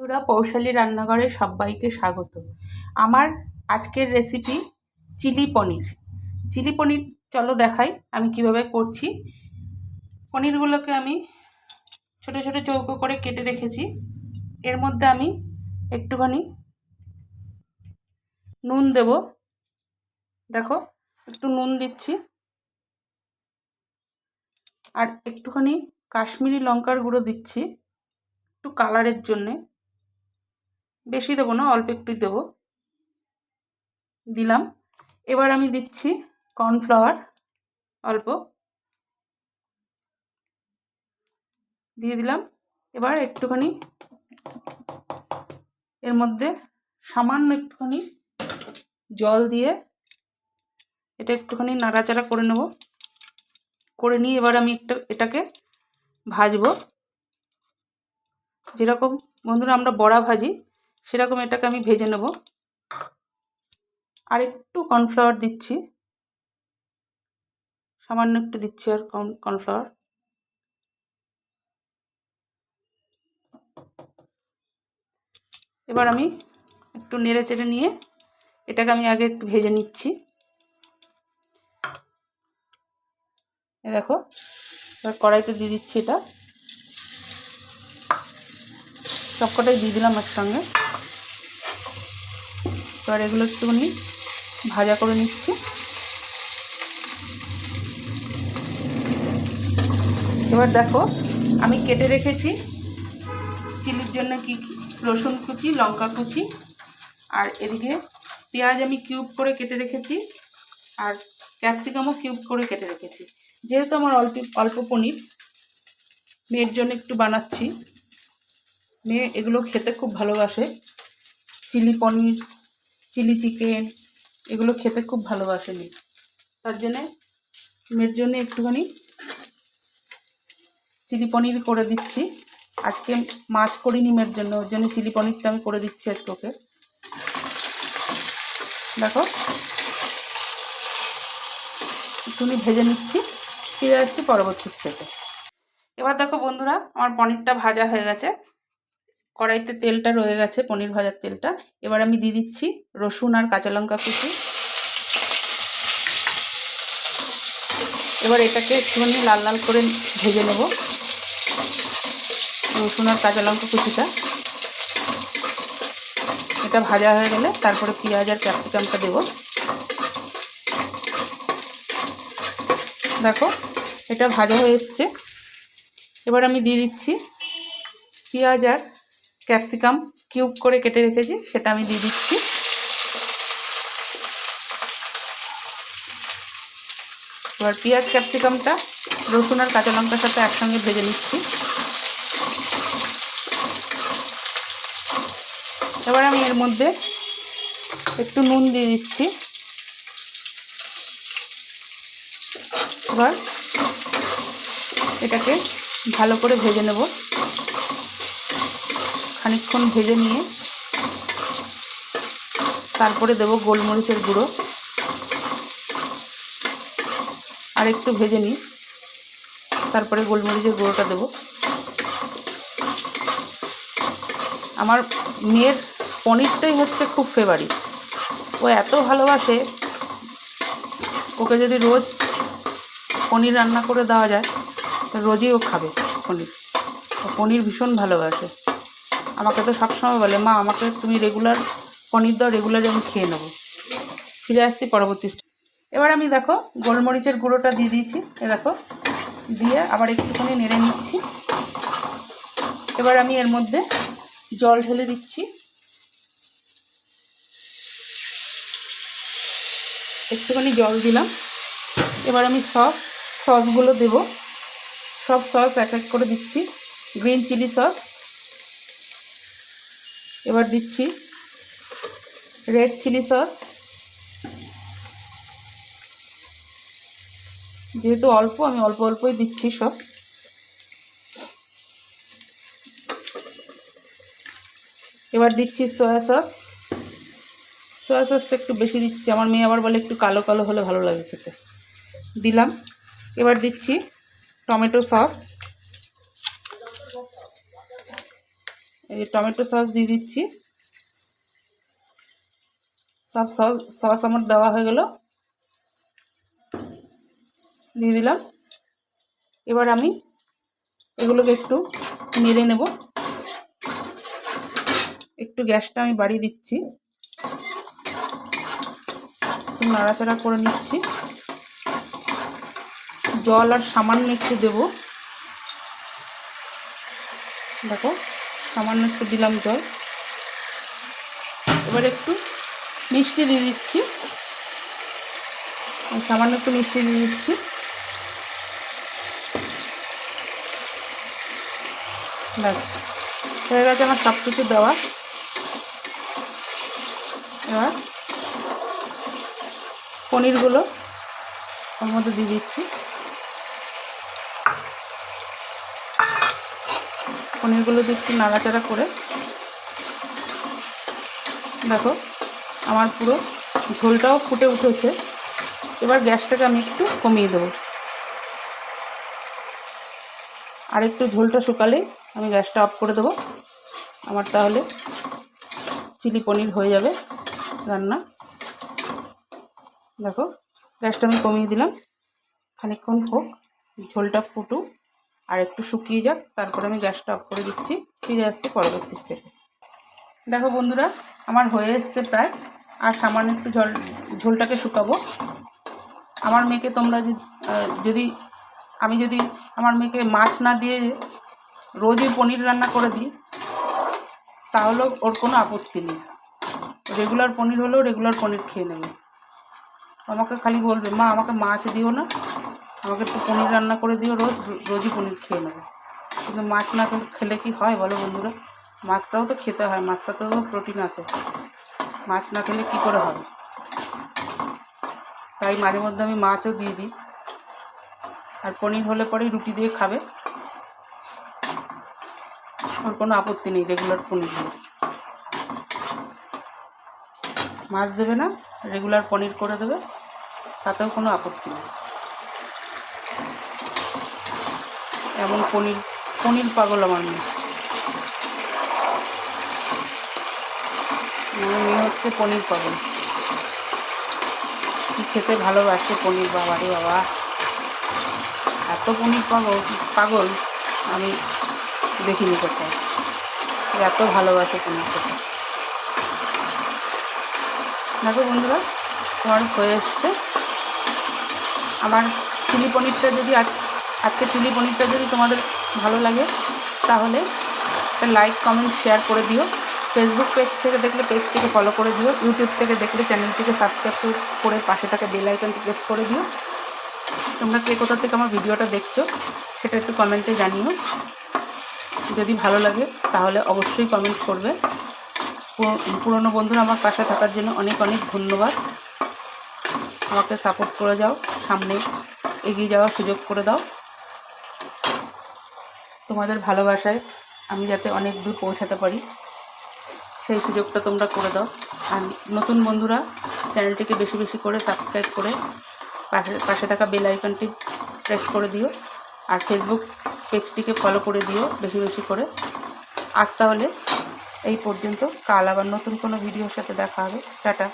বন্ধুরা, পৌশালী রান্নাঘরে সবাইকে স্বাগত। আমার আজকের recipe chilli paneer. Chilli paneer চলো দেখাই আমি কীভাবে করছি। পনিরগুলোকে আমি ছোট ছোট চৌকো করে কেটে রেখেছি। এর মধ্যে আমি একটুখানি নুন দেব। দেখো, একটু নুন দিচ্ছি। আর একটুখানি কাশ্মীরি লঙ্কার গুঁড়ো দিচ্ছি, একটু কালারের জন্যে। বেশি দেবো না, অল্প একটুই দেবো। দিলাম। এবার আমি দিচ্ছি কর্নফ্লাওয়ার, অল্প। দিয়ে দিলাম। এবার একটুখানি এর মধ্যে সামান্য একটুখানি জল দিয়ে এটা একটুখানি নাড়াচাড়া করে নেব। করে নিয়ে এবার আমি একটা, এটাকে ভাজবো। যেরকম বন্ধুরা আমরা বড়া ভাজি সেরকম এটাকে আমি ভেজে নেব। আর একটু কর্নফ্লাওয়ার দিচ্ছি। সামান্য একটু দিচ্ছি আর কর্নফ্লাওয়ার। এবার আমি একটু নেড়ে চেড়ে নিয়ে এটাকে আমি আগে একটু ভেজে নিচ্ছি। এ দেখো, এবার কড়াইতে দিয়ে দিচ্ছি এটা। সবকটাই দিয়ে দিলাম একসঙ্গে। এবার এগুলো একটুখানি ভাজা করে নিচ্ছি। এবার দেখো, আমি কেটে রেখেছি চিলির জন্য কি কি, রসুন কুচি, লঙ্কা কুচি, আর এদিকে পেঁয়াজ আমি কিউব করে কেটে রেখেছি, আর ক্যাপসিকামও কিউব করে কেটে রেখেছি। যেহেতু আমার অল্প অল্প পনির, মেয়ের জন্য একটু বানাচ্ছি। মেয়ে এগুলো খেতে খুব ভালোবাসে। চিলি পনির চিলি চিকেন, এগুলো খেতে খুব ভালোবাসে মেয়ে তার জন্যে মেয়ের জন্য একটুখানি চিলি পনির করে দিচ্ছি। আজকে মাছ করিনি মেয়ের জন্য, ওর জন্য চিলি পনিরটা আমি করে দিচ্ছি আজকে ওকে। দেখো। একটুখানি ভেজে নিচ্ছি, ফিরে আসছি পরবর্তী স্টেপে এবার দেখো বন্ধুরা, আমার পনিরটা ভাজা হয়ে গেছে। কড়াইতে তেলটা রয়ে গেছে, পনির ভাজার তেলটা। এবার আমি দিয়ে দিচ্ছি রসুন আর কাঁচা লঙ্কা কুচি। এবার এটাকে একটুখানি লাল লাল করে ভেজে নেব। রসুন আর কাঁচা লঙ্কা কুচিটা। এটা ভাজা হয়ে গেলে তারপরে পেঁয়াজ আর ক্যাপসিকামটা দেব। দেখো, এটা ভাজা হয়ে এসছে। এবার আমি দিয়ে দিচ্ছি পেঁয়াজ আর ক্যাপসিকাম কিউব করে কেটে রেখেছি, সেটা আমি দিয়ে দিচ্ছি। এবার পেঁয়াজ, ক্যাপসিকামটা, রসুন আর কাঁচা লঙ্কার সাথে একসঙ্গে ভেজে নিচ্ছি। এবার আমি এর মধ্যে একটু নুন দিয়ে দিচ্ছি। এবার এটাকে ভালো করে ভেজে নেব। খানিকক্ষণ ভেজে নিয়ে তারপরে দেব গোলমরিচের গুঁড়ো। আর একটু ভেজে নিই। তারপরে গোলমরিচের গুঁড়োটা দেব। আমার মেয়ের পনিরটাই হচ্ছে খুব ফেভারিট ও এত ভালোবাসে, ওকে যদি রোজ পনির রান্না করে দেওয়া যায় রোজই ও খাবে পনির। পনির ভীষণ ভালোবাসে। আমাকে তো সবসময় বলে, মা, আমাকে তুমি রেগুলার পনির দাও রেগুলারই আমি খেয়ে নেব। ফিরে আসছি পরবর্তী এবার আমি দেখো গোলমরিচের গুঁড়োটা দিয়ে দিয়েছি। এ দেখো, দিয়ে আবার একটুখানি নেড়ে নিচ্ছি। এবার আমি এর মধ্যে জল ঢেলে দিচ্ছি। একটুখানি জল দিলাম। এবার আমি সব সসগুলো দেব। সব সস এক এক করে দিচ্ছি। গ্রিন চিলি সস এবার দিচ্ছি রেড চিলি সস। যেহেতু অল্প, আমি অল্প অল্পই দিচ্ছি সব। এবার দিচ্ছি সয়া সস। সয়া সসটা একটু বেশি দিচ্ছি। আমার মেয়ে আবার বলে একটু কালো কালো হলে ভালো লাগে খেতে। দিলাম। এবার দিচ্ছি টমেটো সস। যে টমেটো সস দিয়ে দিচ্ছি। সব সস সস আমার দেওয়া হয়ে গেল। দিয়ে দিলাম। এবার আমি এগুলোকে একটু নেড়ে নেব। একটু গ্যাসটা আমি বাড়িয়ে দিচ্ছি। একটু নাড়াচাড়া করে নিচ্ছি। জল আর সামান্য একটু দেব। দেখো। সামান্য একটু দিলাম জল। এবার একটু মিষ্টি দিয়ে দিচ্ছি। সামান্য একটু মিষ্টি দিয়ে দিচ্ছি। ব্যাস, হয়ে গেছে আমার সব কিছু দেওয়া। এবার পনিরগুলো ওর মধ্যে দিয়ে দিচ্ছি। পনিরগুলো দিয়ে একটু নাড়াচাড়া করে দেখো, আমার পুরো ঝোলটাও ফুটে উঠেছে। এবার গ্যাসটাকে আমি একটু কমিয়ে দেবো। আর একটু ঝোলটা শুকালেই আমি গ্যাসটা অফ করে দেবো। আমার তাহলে চিলি পনির হয়ে যাবে রান্না। দেখো, গ্যাসটা আমি কমিয়ে দিলাম। খানিকক্ষণ হোক, ঝোলটা ফুটুক। আর একটু শুকিয়ে যাক, তারপরে আমি গ্যাসটা অফ করে দিচ্ছি, ফিরে আসছি পরবর্তী স্টেপে দেখো বন্ধুরা, আমার হয়ে এসছে প্রায়, আর সামান্য একটু ঝোল ঝোলটাকে শুকাবো। আমার মেয়েকে তোমরা যদি আমি যদি আমার মেয়েকে মাছ না দিয়ে রোজই পনির রান্না করে দিই, তাহলেও ওর কোনো আপত্তি নেই। রেগুলার পনির হলেও রেগুলার পনির খেয়ে নেবে। আমাকে খালি বলবে, মা, আমাকে মাছ দিও না। আমাকে একটু পনির রান্না করে দিও রোজ, রোজই পনির খেয়ে নেবে। কিন্তু মাছ না খেলে কি হয় বলো বন্ধুরা? মাছটাও তো খেতে হয় মাছটাতেও প্রোটিন আছে। মাছ না খেলে কী করে হবে? তাই মাঝে মধ্যে আমি মাছও দিয়ে দিই। আর পনির হলে পরেই রুটি দিয়ে খাবে। ওর কোনো আপত্তি নেই রেগুলার পনির দিয়ে। মাছ দেবে না রেগুলার পনির করে দেবে, তাতেও কোনো আপত্তি নেই। এমন পনির পনির পাগল আমার মেয়ে। আমার মেয়ে হচ্ছে পনির পাগল। কি খেতে ভালোবাসে পনির বাবা রে বাবা। এত পনির পাগল পাগল আমি দেখিনি কোথায়। এত ভালোবাসে পনির খেতে। দেখো বন্ধুরা, তোমার হয়ে এসছে। আমার চিলি পনিরটা যদি আজ আজকে চিলি পনিরটা যদি তোমাদের ভালো লাগে, তাহলে একটা লাইক কমেন্ট শেয়ার করে দিও। ফেসবুক পেজ থেকে দেখলে পেজটিকে ফলো করে দিও। ইউটিউব থেকে দেখলে চ্যানেলটিকে সাবস্ক্রাইব করে পাশে থাকা বেল আইকনটি প্রেস করে দিও। তোমরা কে কোথা থেকে আমার ভিডিওটা দেখছ, সেটা একটু কমেন্টে জানিও। যদি ভালো লাগে, তাহলে অবশ্যই কমেন্ট করবে। পুরো- পুরনো বন্ধুরা আমার পাশে থাকার জন্য অনেক অনেক ধন্যবাদ। আমাকে সাপোর্ট করে যাও, সামনে এগিয়ে যাওয়ার সুযোগ করে দাও। তোমাদের ভালোবাসায় আমি যাতে অনেক দূর পৌঁছাতে পারি। সেই সুযোগটা তোমরা করে দাও। আর নতুন বন্ধুরা, চ্যানেলটিকে বেশি বেশি করে সাবস্ক্রাইব করে পাশে পাশে থাকা বেল আইকনটি প্রেস করে দিও। আর ফেসবুক পেজটিকে ফলো করে দিও বেশি বেশি করে। আজ তাহলে এই পর্যন্ত। কাল আবার নতুন কোনো ভিডিওর সাথে দেখা হবে। টাটা।